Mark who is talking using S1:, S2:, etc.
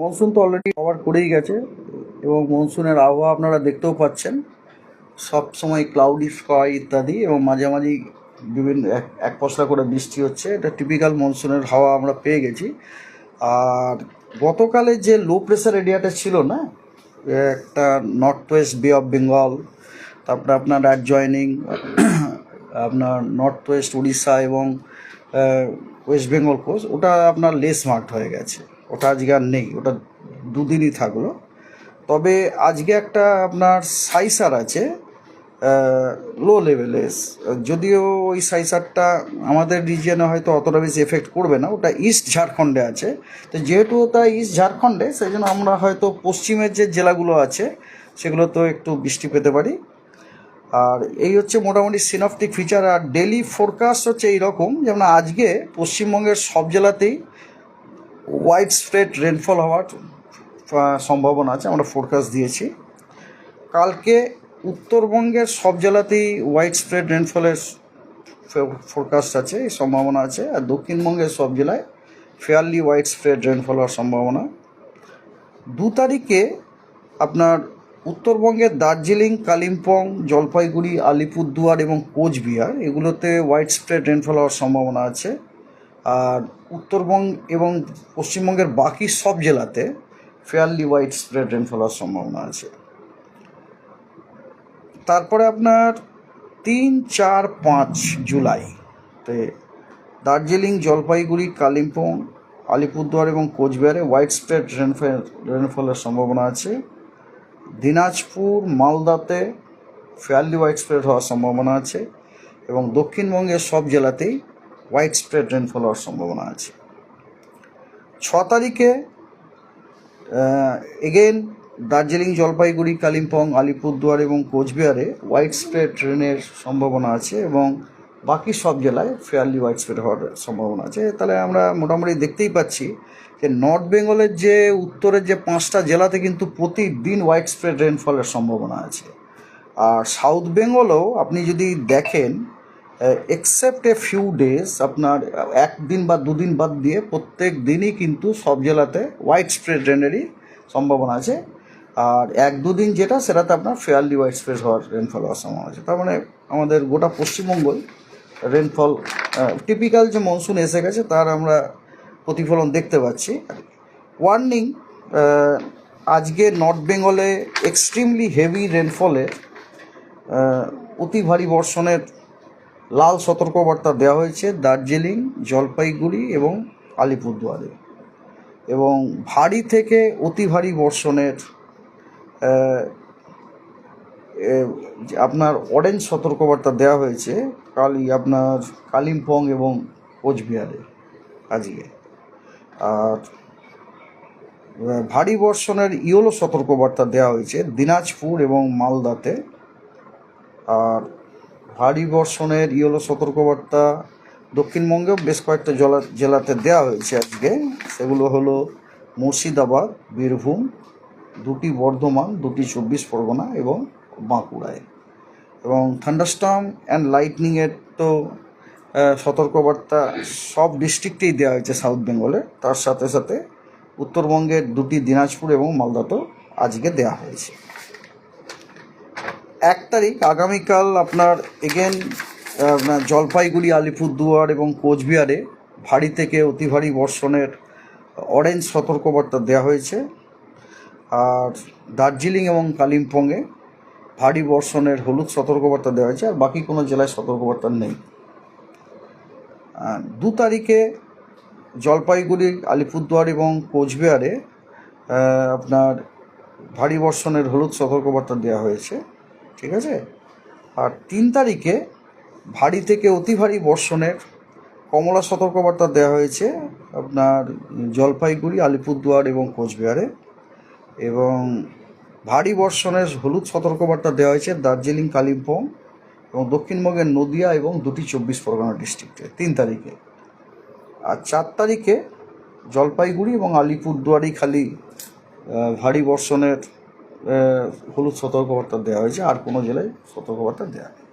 S1: Monsoon তো already cover করেই গেছে এবং মনসুনের আবহাওয়া আপনারা দেখতেও পাচ্ছেন। সব সময় ক্লাউডি স্কাই ইত্যাদি এবং মাঝে মাঝেই বিভিন্ন এক পশলা করে বৃষ্টি হচ্ছে। এটা টিপিক্যাল মনসুনের হাওয়া আমরা পেয়ে গেছি। আর গতকালে যে লো প্রেশার এরিয়াটা ছিল না, একটা north west bay of Bengal তারপরে আপনার অ্যাডজয়নিং আপনার নর্থ ওয়েস্ট উড়িষ্যা এবং ওয়েস্ট বেঙ্গল কোস্ট ওটা আপনার লেস মার্কড হয়ে গেছে। ওটা আজকে আর নেই, ওটা দুদিনই থাকল। তবে আজকে একটা আপনার সাইসার আছে লো লেভেলে যদিও ওই সাইসারটা আমাদের রিজিয়নে হয়তো অতটা বেশি এফেক্ট করবে না, ওটা ইস্ট ঝাড়খণ্ডে আছে। তো যেহেতু ওটা ইস্ট ঝাড়খণ্ডে সেই জন্য আমরা হয়তো পশ্চিমের যে জেলাগুলো আছে সেগুলো তো একটু বৃষ্টি পেতে পারি। আর এই হচ্ছে মোটামুটি সিনপটিক ফিচার আর ডেলি ফোরকাস্ট হচ্ছে এইরকম, যেমন আজকে পশ্চিমবঙ্গের সব জেলাতেই ওয়াইড স্প্রেড রেনফল হওয়ার সম্ভাবনা আছে, আমরা ফোরকাস্ট দিয়েছি। কালকে উত্তরবঙ্গের সব জেলাতেই হোয়াইট স্প্রেড রেনফলের ফোরকাস্ট আছে, সম্ভাবনা আছে, আর দক্ষিণবঙ্গের সব জেলায় ফেয়ারলি হোয়াইট স্প্রেড রেনফল হওয়ার সম্ভাবনা। দু তারিখে আপনার উত্তরবঙ্গের দার্জিলিং, কালিম্পং, জলপাইগুড়ি, আলিপুরদুয়ার এবং কোচবিহার, এগুলোতে হোয়াইট স্প্রেড রেনফল হওয়ার সম্ভাবনা আছে। আর উত্তরবঙ্গ এবং পশ্চিমবঙ্গের বাকি সব জেলাতে ফেয়ারলি হোয়াইট স্প্রেড রেনফল হওয়ার সম্ভাবনা আছে। তারপরে আপনার তিন, চার, পাঁচ জুলাই তে দার্জিলিং, জলপাইগুড়ি, কালিম্পং, আলিপুরদুয়ার এবং কোচবিহারে হোয়াইট স্প্রেড রেনফল রেনফলের সম্ভাবনা আছে। দিনাজপুর, মালদাতে ফেয়ারলি হোয়াইট স্প্রেড হওয়ার সম্ভাবনা আছে এবং দক্ষিণবঙ্গের সব জেলাতেই হোয়াইট স্প্রেড রেনফল হওয়ার সম্ভাবনা আছে। ছ তারিখে এগেন দার্জিলিং, জলপাইগুড়ি, কালিম্পং, আলিপুরদুয়ার এবং কোচবিহারে হোয়াইট স্প্রেড ট্রেনের সম্ভাবনা আছে এবং বাকি সব জেলায় ফেয়ারলি হোয়াইট স্প্রেড হওয়ার সম্ভাবনা আছে। তাহলে আমরা মোটামুটি দেখতেই পাচ্ছি যে নর্থ বেঙ্গলের যে, উত্তরের যে পাঁচটা জেলাতে কিন্তু প্রতিদিন হোয়াইট স্প্রেড রেনফলের সম্ভাবনা আছে। আর সাউথ বেঙ্গলও আপনি যদি দেখেন এক্সেপ্ট এ ফিউ ডেজ আপনার একদিন বা দুদিন বাদ দিয়ে প্রত্যেক দিনই কিন্তু সব জেলাতে হোয়াইট স্প্রেড রেনেরই সম্ভাবনা আছে। আর এক দুদিন যেটা, সেটাতে আপনার ফেয়ারলি হোয়াইট স্প্রেড হওয়ার রেনফল হওয়ার সম্ভাবনা আছে। তার মানে আমাদের গোটা পশ্চিমবঙ্গই রেনফল টিপিক্যাল যে মনসুন এসে গেছে, তার আমরা প্রতিফলন দেখতে পাচ্ছি। ওয়ার্নিং আজকে নর্থ বেঙ্গলে এক্সট্রিমলি হেভি রেনফলের অতি ভারী বর্ষণের লাল সতর্কবার্তা দেওয়া হয়েছে দার্জিলিং, জলপাইগুড়ি এবং আলিপুরদুয়ারে। এবং ভারী থেকে অতি ভারী বর্ষণের আপনার অরেঞ্জ সতর্কবার্তা দেওয়া হয়েছে কালি, আপনার কালিম্পং এবং কোচবিহারে আজকে। আর ভারী বর্ষণের ইয়েলো সতর্কবার্তা দেওয়া হয়েছে দিনাজপুর এবং মালদাতে। আর ভারী বর্ষণের ইয়েলো সতর্কবার্তা দক্ষিণবঙ্গেও বেশ কয়েকটা জেলা জেলাতে দেওয়া হয়েছে আজকে। সেগুলো হলো মুর্শিদাবাদ, বীরভূম, দুটি বর্ধমান, দুটি চব্বিশ পরগনা এবং বাঁকুড়ায়। এবং থান্ডারস্টর্ম অ্যান্ড লাইটনিংয়ের তো সতর্কবার্তা সব ডিস্ট্রিক্টেই দেওয়া হয়েছে সাউথ বেঙ্গলে। তার সাথে সাথে উত্তরবঙ্গের দুটি দিনাজপুর এবং মালদাতেও আজকে দেওয়া হয়েছে। এক তারিখ আগামীকাল আপনার এগেন জলপাইগুড়ি, আলিপুরদুয়ার এবং কোচবিহারে ভারী থেকে অতি ভারী বর্ষণের অরেঞ্জ সতর্কবার্তা দেওয়া হয়েছে। আর দার্জিলিং এবং কালিম্পংয়ে ভারী বর্ষণের হলুদ সতর্কবার্তা দেওয়া হয়েছে, আর বাকি কোনো জেলায় সতর্কবার্তা নেই। দু তারিখে জলপাইগুড়ি, আলিপুরদুয়ার এবং কোচবিহারে আপনার ভারী বর্ষণের হলুদ সতর্কবার্তা দেওয়া হয়েছে। ঠিক আছে? আর তিন তারিখে ভারী থেকে অতি ভারী বর্ষণের কমলা সতর্কবার্তা দেওয়া হয়েছে আপনার জলপাইগুড়ি, আলিপুরদুয়ার এবং কোচবিহারে। এবং ভারী বর্ষণের হলুদ সতর্কবার্তা দেওয়া হয়েছে দার্জিলিং, কালিম্পং এবং দক্ষিণবঙ্গের নদিয়া এবং দুটি চব্বিশ পরগনা ডিস্ট্রিক্টে তিন তারিখে। আর চার তারিখে জলপাইগুড়ি এবং আলিপুরদুয়ারই খালি ভারী বর্ষণের হলুদ সতর্কবার্তা দেওয়া হয়েছে আর কোনো জেলায় সতর্কবার্তা দেওয়া নেই